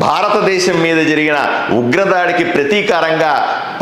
ಭಾರತ భారతదేశం మీద జరిగిన ఉగ్రదాడికి ప్రతీకారంగా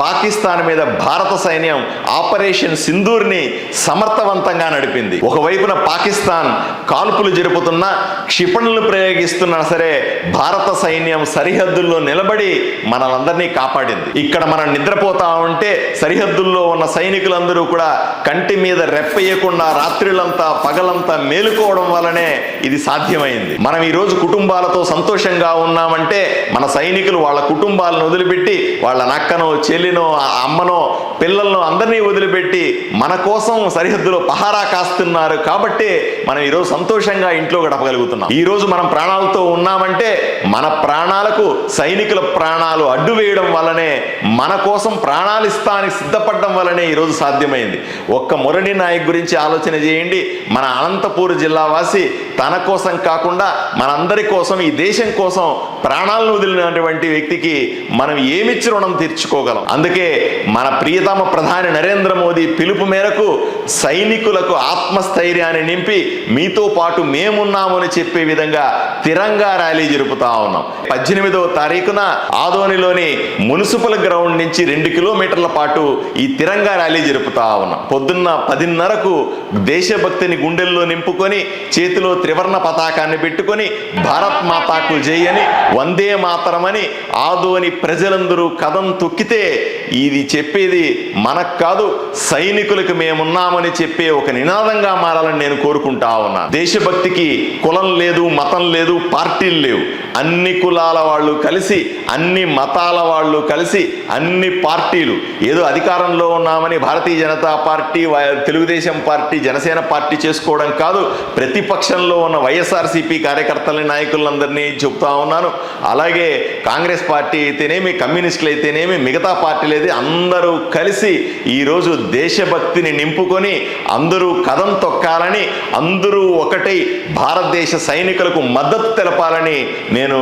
పాకిస్తాన్ మీద భారత సైన్యం ఆపరేషన్ సింధూర్ని సమర్థవంతంగా నడిపింది. ఒకవైపున పాకిస్తాన్ కాల్పులు జరుపుతున్న క్షిపణులు ప్రయోగిస్తున్నా సరే భారత సైన్యం సరిహద్దుల్లో నిలబడి మనలందరినీ కాపాడింది. ఇక్కడ మనం నిద్రపోతా ఉంటే సరిహద్దుల్లో ఉన్న సైనికులందరూ కూడా కంటి మీద రెప్పయ్యకుండా రాత్రులంతా పగలంతా మేలుకోవడం వల్లనే ఇది సాధ్యమైంది. మనం ఈ రోజు కుటుంబాలతో సంతోషంగా ఉన్నామంటే మన సైనికులు వాళ్ళ కుటుంబాలను వదిలిపెట్టి వాళ్ళ నక్కనో చెల్లినో ఆ అమ్మనో పిల్లలను అందరినీ వదిలిపెట్టి మన కోసం సరిహద్దులో పహారా కాస్తున్నారు కాబట్టి మనం ఈరోజు సంతోషంగా ఇంట్లో గడపగలుగుతున్నాం. ఈరోజు మనం ప్రాణాలతో ఉన్నామంటే మన ప్రాణాలకు సైనికుల ప్రాణాలు అడ్డు వేయడం వల్లనే మన కోసం ప్రాణాలు ఇస్తానికి సిద్ధపడడం వల్లనే ఈరోజు సాధ్యమైంది. ఒక్క మురళి నాయక్ గురించి ఆలోచన చేయండి. మన అనంతపూర్ జిల్లా వాసి తన కోసం కాకుండా మనందరి కోసం ఈ దేశం కోసం ప్రాణాలను వదిలినటువంటి వ్యక్తికి మనం ఏమిచ్చి రుణం తీర్చుకోగలం? అందుకే మన ప్రియతమ ప్రధాని నరేంద్ర మోదీ పిలుపు మేరకు సైనికులకు ఆత్మస్థైర్యాన్ని నింపి మీతో పాటు మేమున్నామని చెప్పే విధంగా తిరంగా ర్యాలీ జరుపుతా ఉన్నాం. పద్దెనిమిదవ తారీఖున ఆదోనిలోని మున్సిపల్ గ్రౌండ్ నుంచి రెండు కిలోమీటర్ల పాటు ఈ తిరంగా ర్యాలీ జరుపుతా ఉన్నాం. పొద్దున్న పదిన్నరకు దేశభక్తిని గుండెల్లో నింపుకొని చేతిలో త్రివర్ణ పతాకాన్ని పెట్టుకొని భారత్ మాతాకు జయని వందే మాతరమని ఆదోని ప్రజలందరూ కథం తొక్కితే ఇది చెప్పేది మనకు కాదు సైనికులకు మేమున్నామని చెప్పే ఒక నినాదంగా మారాలని నేను కోరుకుంటా ఉన్నా. దేశభక్తికి కులం లేదు మతం లేదు పార్టీలు లేవు. అన్ని కులాల వాళ్ళు కలిసి అన్ని మతాల వాళ్ళు కలిసి అన్ని పార్టీలు. ఏదో అధికారంలో ఉన్నామని Bharatiya Janata Party Telugu Desam Party Janasena Party చేసుకోవడం కాదు ప్రతిపక్షంలో ఉన్న వైఎస్ఆర్సీపీ కార్యకర్తలని నాయకులందరినీ చెప్తా ఉన్నాను. అలాగే కాంగ్రెస్ పార్టీ అయితేనేమి కమ్యూనిస్టులు అయితేనేమి మిగతా పార్టీలు అయితే అందరూ కలిసి ఈరోజు దేశభక్తిని నింపుకొని అందరూ కథం తొక్కాలని అందరూ ఒకటై భారతదేశ సైనికులకు మద్దతు తెలపాలని నేను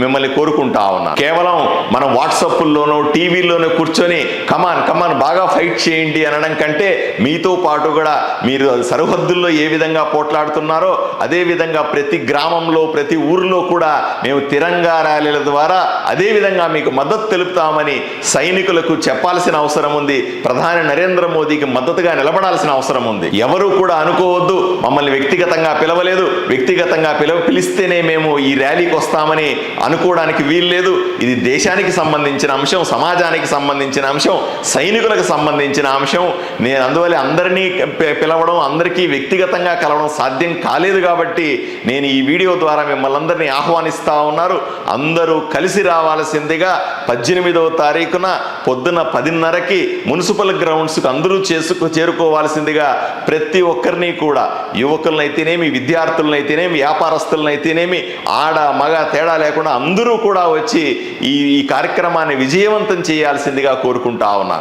మిమ్మల్ని కోరుకుంటా ఉన్నా కేవలం మనం వాట్సాప్ల్లోనూ టీవీల్లోనూ కూర్చొని కమాన్ కమాన్ బాగా ఫైట్ చేయండి అనడం కంటే మీతో పాటు కూడా మీరు సరిహద్దుల్లో ఏ విధంగా పోట్లాడుతున్నారో అది అదేవిధంగా ప్రతి గ్రామంలో ప్రతి ఊరిలో కూడా మేము తిరంగా ర్యాలీల ద్వారా అదేవిధంగా మీకు మద్దతు తెలుపుతామని సైనికులకు చెప్పాల్సిన అవసరం ఉంది. ప్రధాని నరేంద్ర మోదీకి మద్దతుగా నిలబడాల్సిన అవసరం ఉంది. ఎవరు కూడా అనుకోవద్దు. మమ్మల్ని వ్యక్తిగతంగా పిలవలేదు. వ్యక్తిగతంగా పిలవ పిలిస్తేనే మేము ఈ ర్యాలీకి వస్తామని అనుకోవడానికి వీల్లేదు. ఇది దేశానికి సంబంధించిన అంశం సమాజానికి సంబంధించిన అంశం సైనికులకు సంబంధించిన అంశం. నేను అందువల్ల అందరినీ పిలవడం అందరికీ వ్యక్తిగతంగా కలవడం సాధ్యం కాలేదు కాబట్టి కాబట్టి నేను ఈ వీడియో ద్వారా మిమ్మల్ని అందరినీ ఆహ్వానిస్తూ ఉన్నారు. అందరూ కలిసి రావాల్సిందిగా పద్దెనిమిదవ తారీఖున పొద్దున పదిన్నరకి మున్సిపల్ గ్రౌండ్స్కి అందరూ చేసుకు చేరుకోవాల్సిందిగా ప్రతి ఒక్కరిని కూడా యువకులనైతేనేమి విద్యార్థులనైతేనేమి వ్యాపారస్తులనైతేనేమి ఆడ మగ తేడా లేకుండా అందరూ కూడా వచ్చి ఈ ఈ కార్యక్రమాన్ని విజయవంతం చేయాల్సిందిగా కోరుకుంటా ఉన్నాను.